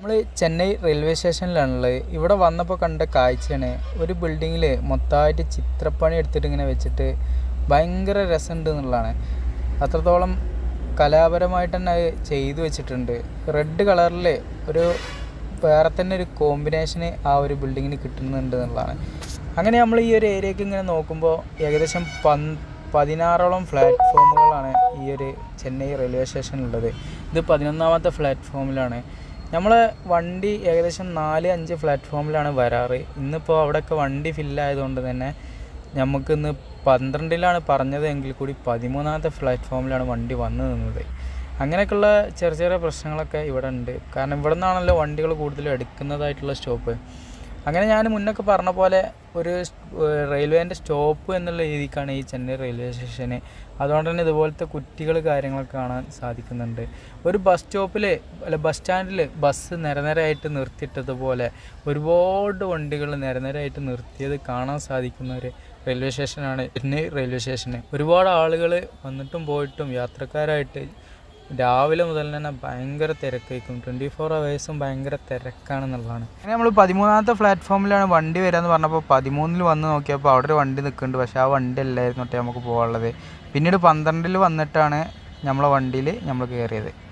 നമ്മൾ ചെന്നൈ റെയിൽവേ സ്റ്റേഷനിലാണുള്ളത് ഇവിടെ വന്നപ്പോൾ കണ്ട കാഴ്ചയാണ്. ഒരു ബിൽഡിങ്ങിൽ മൊത്തമായിട്ട് ചിത്രപ്പണി എടുത്തിട്ട് ഇങ്ങനെ വെച്ചിട്ട് ഭയങ്കര രസമുണ്ട് എന്നുള്ളതാണ്. അത്രത്തോളം കലാപരമായിട്ട് തന്നെ അത് ചെയ്തു വെച്ചിട്ടുണ്ട്. റെഡ് കളറിൽ ഒരു വേറെ തന്നെ ഒരു കോമ്പിനേഷന് ആ ഒരു ബിൽഡിങ്ങിന് കിട്ടുന്നുണ്ട് എന്നുള്ളതാണ്. അങ്ങനെ നമ്മൾ ഈ ഒരു ഏരിയക്ക് ഇങ്ങനെ നോക്കുമ്പോൾ ഏകദേശം പൻ പതിനാറോളം പ്ലാറ്റ്ഫോമുകളാണ് ഈ ഒരു ചെന്നൈ റെയിൽവേ സ്റ്റേഷനിലുള്ളത് ഇത് പതിനൊന്നാമത്തെ പ്ലാറ്റ്ഫോമിലാണ് നമ്മളെ വണ്ടി ഏകദേശം നാല് അഞ്ച് പ്ലാറ്റ്ഫോമിലാണ് വരാറ്. ഇന്നിപ്പോൾ അവിടെയൊക്കെ വണ്ടി ഫില്ലായതുകൊണ്ട് തന്നെ നമുക്കിന്ന് പന്ത്രണ്ടിലാണ് പറഞ്ഞത് എങ്കിൽ കൂടി പതിമൂന്നാമത്തെ പ്ലാറ്റ്ഫോമിലാണ് വണ്ടി വന്നു നിന്നത്. അങ്ങനെയൊക്കെയുള്ള ചെറിയ ചെറിയ പ്രശ്നങ്ങളൊക്കെ ഇവിടെ ഉണ്ട്. കാരണം ഇവിടെ നിന്നാണല്ലോ വണ്ടികൾ കൂടുതലും എടുക്കുന്നതായിട്ടുള്ള സ്റ്റോപ്പ് അങ്ങനെ ഞാൻ മുന്നൊക്കെ പറഞ്ഞ പോലെ ഒരു റെയിൽവേന്റെ സ്റ്റോപ്പ് എന്നുള്ള രീതിക്കാണ് ഈ ചെന്നൈ റെയിൽവേ സ്റ്റേഷന്. അതുകൊണ്ട് തന്നെ ഇതുപോലത്തെ കുറ്റികൾ കാര്യങ്ങളൊക്കെ കാണാൻ സാധിക്കുന്നുണ്ട്. ഒരു ബസ് സ്റ്റോപ്പിൽ അല്ല ബസ് സ്റ്റാൻഡിൽ ബസ് നിരനിരയായിട്ട് നിർത്തിയിട്ടതുപോലെ ഒരുപാട് വണ്ടികൾ നിരനിരയായിട്ട് നിർത്തിയത് കാണാൻ സാധിക്കുന്ന ഒരു റെയിൽവേ സ്റ്റേഷനാണ് ചെന്നൈ റെയിൽവേ സ്റ്റേഷന്. ഒരുപാട് ആളുകൾ വന്നിട്ടും പോയിട്ടും യാത്രക്കാരായിട്ട് രാവിലെ മുതൽ തന്നെ ഭയങ്കര തിരക്കായിരിക്കും. ട്വന്റി ഫോർ അവേഴ്സും ഭയങ്കര തിരക്കാണെന്നുള്ളതാണ്. അങ്ങനെ നമ്മൾ പതിമൂന്നാമത്തെ പ്ലാറ്റ്ഫോമിലാണ് വണ്ടി വരാമെന്ന് പറഞ്ഞപ്പോൾ പതിമൂന്നിൽ വന്ന് നോക്കിയപ്പോൾ അവിടെ ഒരു വണ്ടി നിൽക്കുന്നുണ്ട് പക്ഷേ ആ വണ്ടി അല്ലായിരുന്നു നമുക്ക് പോകാനുള്ളത്. പിന്നീട് പന്ത്രണ്ടിൽ വന്നിട്ടാണ് നമ്മളെ വണ്ടിയിൽ നമ്മൾ കയറിയത്